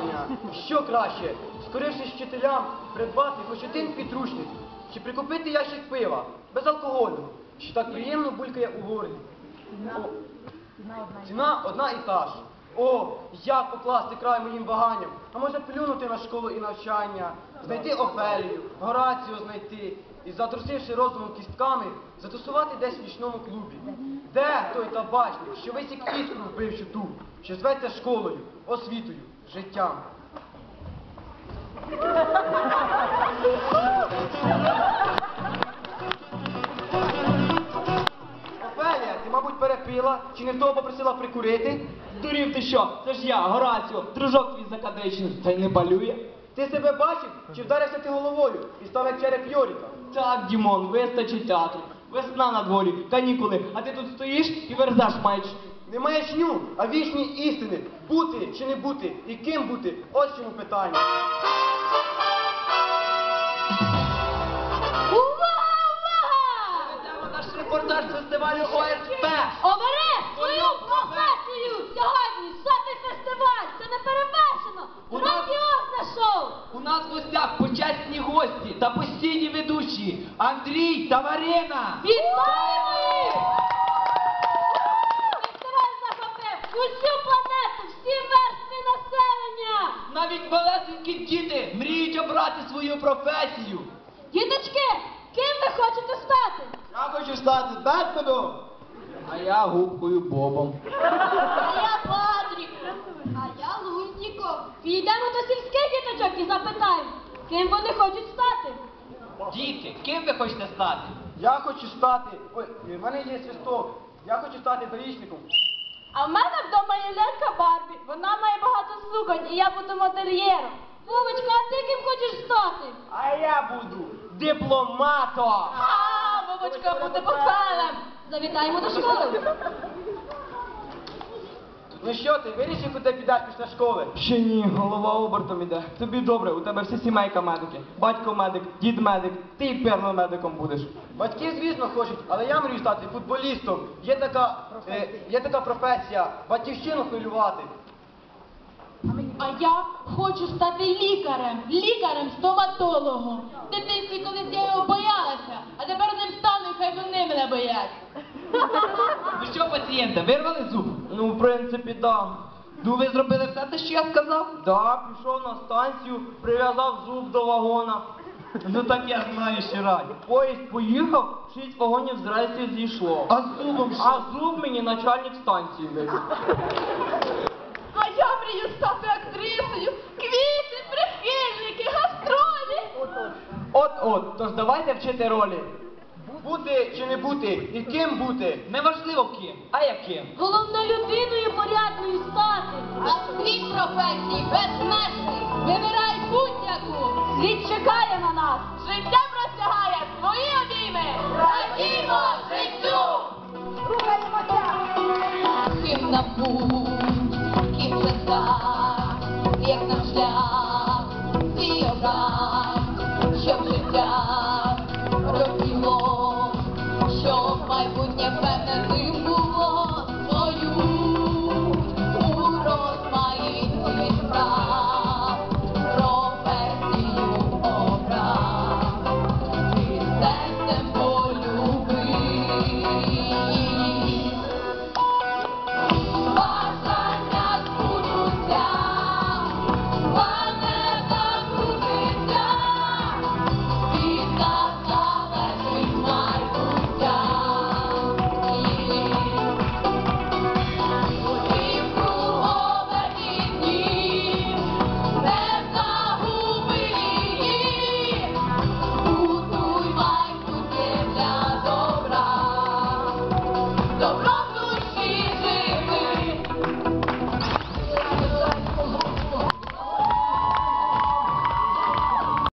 питання. Що краще? Скорившись вчителям, придбати хоч один підручник, чи прикупити ящик пива без алкоголю, що так приємно булькає у горлі. Ціна одна і та ж. О, як покласти край моїм ваганням? А може плюнути на школу і навчання, знайти Офелію, Горацію знайти і, затрусивши розумом кістками, затусувати десь в нічному клубі. Де той табачник, що висік іскру вбивчу ту, що зветься школою, освітою, життям? Перепила, чи не в того попросила прикурити? Дурів ти що? Це ж я, Гораціо, дружок твій закадичний, та й не балює. Ти себе бачив, чи вдарився ти головою і став як череп Йоріка? Так, Дімон, вистачить театру. Весна на дворі, канікули, а ти тут стоїш і верзаш маячню. Не маячню, а вічні істини. Бути чи не бути, і ким бути, ось чому питання. Увага, увага! Ведемо наш репортаж з фестивалю ОСП. Обери свою професію! Сьогодні сотий фестиваль! Це не перевершено! Грандіозне шоу! У нас в гостях почесні гості та постійні ведучі Андрій та Марина. Вітаємо їх! Фестиваль захопив усю планету, всі верстви населення! Навіть малесенькі діти мріють обрати свою професію. Діточки, ким ви хочете стати? Я хочу стати Бетменом. А я губкою Бобом. А я Патрік. А я Лунтіком. Підемо до сільських діточок і запитаємо, ким вони хочуть стати. Діти, ким ви хочете стати? Я хочу стати. Ой, в мене є свисток. Я хочу стати дорічником. А в мене вдома є лялька Барбі. Вона має багато слухань, і я буду модельєром. Вовочка, а ти ким хочеш стати? А я буду дипломатом. А, Вовочка буде бухгалем. Завітаємо до школи. Ну що ти, вирішив, куди підати після школи? Ще ні, голова обертом іде. Тобі добре, у тебе вся сімейка медики. Батько медик, дід медик, ти перло медиком будеш. Батьки, звісно, хочуть, але я мрію стати футболістом. Є така, е, є така професія батьківщину хвилювати. А я хочу стати лікарем, лікарем-стоматологом. В дитинстві колись я його боялася, а тепер не встану, і хай вони мене боять. Ну що, пацієнта, вирвали зуб? Ну, в принципі, да. Ну, ви зробили все те, що я сказав? Да, пішов на станцію, прив'язав зуб до вагона. Ну так я знаю ще раз. Поїзд поїхав, шість вагонів з рельсів зійшло. А з зубом що? А зуб мені начальник станції вивів. От-от, тож давайте вчити ролі. Бути чи не бути, і ким бути? Неважливо ким, а яким. Головне людиною порядною стати. А світ професій безмежний. Вибирай будь-яку. Світ чекає на нас. Життя простягає свої обійми. Радімо життю! Ким нам будь, ким же стать, як наш шлях, образ, щоб життя God.